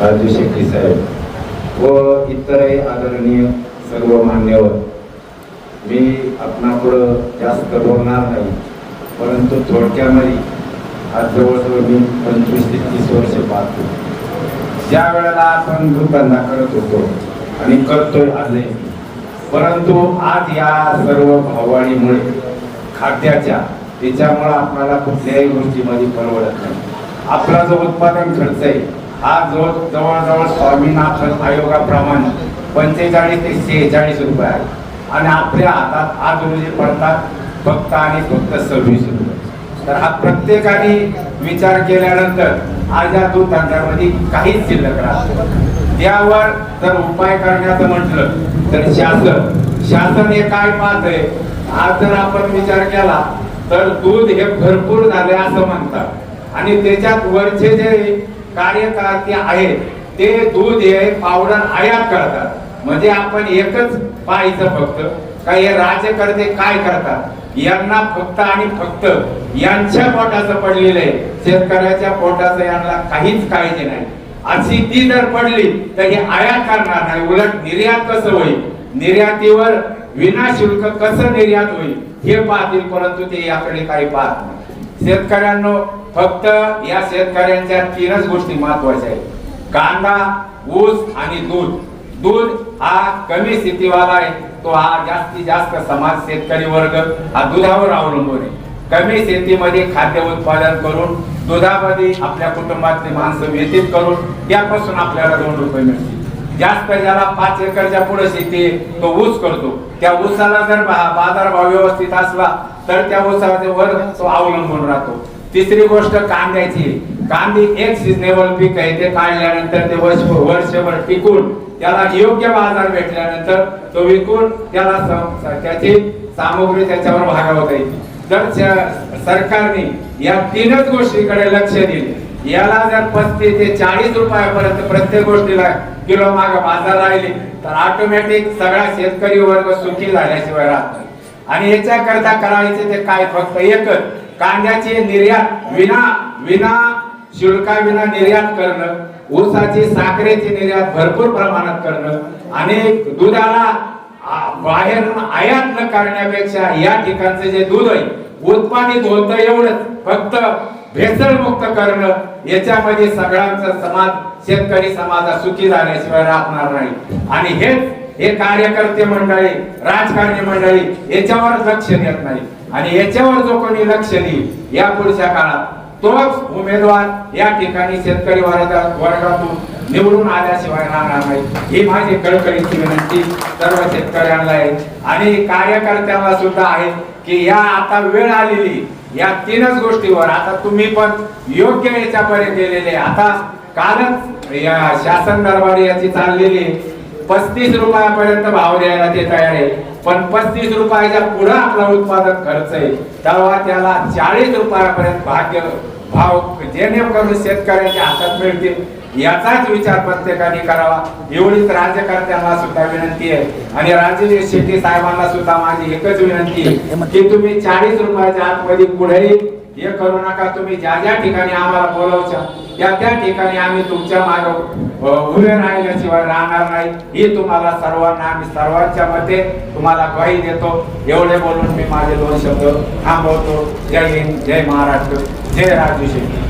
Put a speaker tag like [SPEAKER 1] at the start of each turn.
[SPEAKER 1] राजू शेट्टी साहेब व इतरही आदरणीय सर्व मान्यवर मी आपणापुढं जास्त बोलणार नाही परंतु थोडक्यामध्ये आज जवळजवळ मी पंचवीस ते तीस वर्ष पाहतो. ज्या वेळेला आपण दुकानदा करत होतो आणि करतोय आजही परंतु आज या सर्व भाववाणीमुळे खाद्याच्या त्याच्यामुळं आपल्याला कुठल्याही गोष्टीमध्ये परवडत नाही. आपला जो उत्पादन खर्च आहे हा जो जवळजवळ स्वामीनाथन आयोगाप्रमाणे पंचेचाळीस ते शेहेचाळीस रुपये आहे. आणि आपल्या हातात आज रोजी पडतात फक्त आणि फक्त सव्वीस रुपये. तर हा प्रत्येकाने विचार केल्यानंतर आज या दूध काहीच शिल्लक राहत त्यावर जर उपाय करण्याचं म्हटलं तर शासन शासन हे काय पाहत आहे? आज जर आपण विचार केला तर दूध हे भरपूर झाले असं म्हणतात. आणि त्याच्यात वरचे जे कार्यकर्ते आहेत ते दूध हे पावडर आयात करतात. म्हणजे आपण एकच पाहायचं फक्त का हे राज्यकर्ते काय करतात? यांना फक्त आणि फक्त यांच्या पोटाचं पडलेलं आहे. शेतकऱ्याच्या पोटाचं यांना काहीच काळजी नाही. अशी ती जर पडली तर हे आयात करणार नाही. उलट निर्यात कसं होईल? निर्यातीवर विनाशुल्क कसं निर्यात होईल? हे पाहतील परंतु ते याकडे काही पाहत नाही. शेतकऱ्यांना फक्त या शेतकऱ्यांच्या तीनच गोष्टी महत्त्वाच्या आहेत. कांदा ऊस आणि दूध. दूध हा कमी स्थितीवाला आहे. तो हा जास्तीत जास्त समाज शेतकरी वर्ग हा दुधावर अवलंबून आहे. कमी शेतीमध्ये खाद्य उत्पादन करून दुधामध्ये आपल्या कुटुंबातली माणसं व्यतीत करून त्यापासून आपल्याला दोन रुपये मिळतील. जास्त ज्याला पाच एकरच्या पुढे शेती तो ऊस करतो. त्या ऊसाला जर बाजारभाव व्यवस्थित असला तर त्या ऊसावर तो अवलंबून राहतो. तिसरी गोष्ट कांद्याची. कांदी एक सिजनेबल पीक आहे. ते काढल्यानंतर ते वर्ष वर्षभर टिकून त्याला योग्य बाजार भेटल्यानंतर तो विकून त्याला त्याची सामग्री त्याच्यावर भागवता येईल जर सरकारने या तीनच गोष्टीकडे लक्ष दिले याला जर पस्तीस ते चाळीस रुपयापर्यंत प्रत्येक गोष्टीला किलो माग बाजार राहिले तर ऑटोमॅटिक सगळा शेतकरी वर्ग सुखी झाल्याशिवाय राहत आणि याच्याकरता करायचे ते काय? फक्त एकच. कांद्याची निर्यात विना विना शुल्काविना निर्यात करणं ऊसाची साखरेची निर्यात भरपूर प्रमाणात करणं आणि दुधाला बाहेरून आयात न करण्यापेक्षा या ठिकाणचं जे दूध आहे उत्पादित होतं एवढंच. फक्त भेसळमुक्त करणं याच्यामध्ये सगळ्यांचा समाज शेतकरी समाजा सुखी झाल्याशिवाय राहणार नाही. आणि हेच हे कार्यकर्ते मंडळी राजकारणी मंडळी याच्यावर लक्ष देत नाही. आणि याच्यावर जो कोणी लक्ष देईल या पुढच्या काळात तोच उमेदवार या ठिकाणी शेतकरी वर्गातून निवडून आल्याशिवाय राहणार नाही. ही माझी कळकळीची विनंती सर्व शेतकऱ्यांना आहे. आणि कार्यकर्त्यांना सुद्धा आहे की या आता वेळ आलेली या तीनच गोष्टीवर आता तुम्ही पण योग्य याच्यापर्यंत गेलेले आता कालच या शासन दरबारी याची चाललेली पस्तीस रुपयापर्यंत भाव द्यायला ते तयार आहे. पण पस्तीस रुपयाच्या पुढे आपला उत्पादन खर्च आहे. तेव्हा त्याला चाळीस रुपयापर्यंत भाग्य भाव जेणेकरून शेतकऱ्यांच्या हातात मिळतील याचाच विचार प्रत्येकाने करावा. एवढीच राज्यकर्त्यांना सुद्धा विनंती आहे. आणि राजे शेट्टी साहेबांना सुद्धा माझी एकच विनंती आहे की तुम्ही चाळीस रुपयाच्या आतमध्ये पुढेही हे करू नका. तुम्ही ज्या ज्या ठिकाणी आम्हाला बोलावच्या त्या त्या ठिकाणी आम्ही तुमच्या माग उभे राहिल्याशिवाय राहणार नाही. ही तुम्हाला सर्वांना आम्ही सर्वांच्या मते तुम्हाला ग्वाही देतो. एवढे बोलून मी माझे दोन शब्द थांबवतो. जय हिंद जय महाराष्ट्र जय राजू शेट्टी.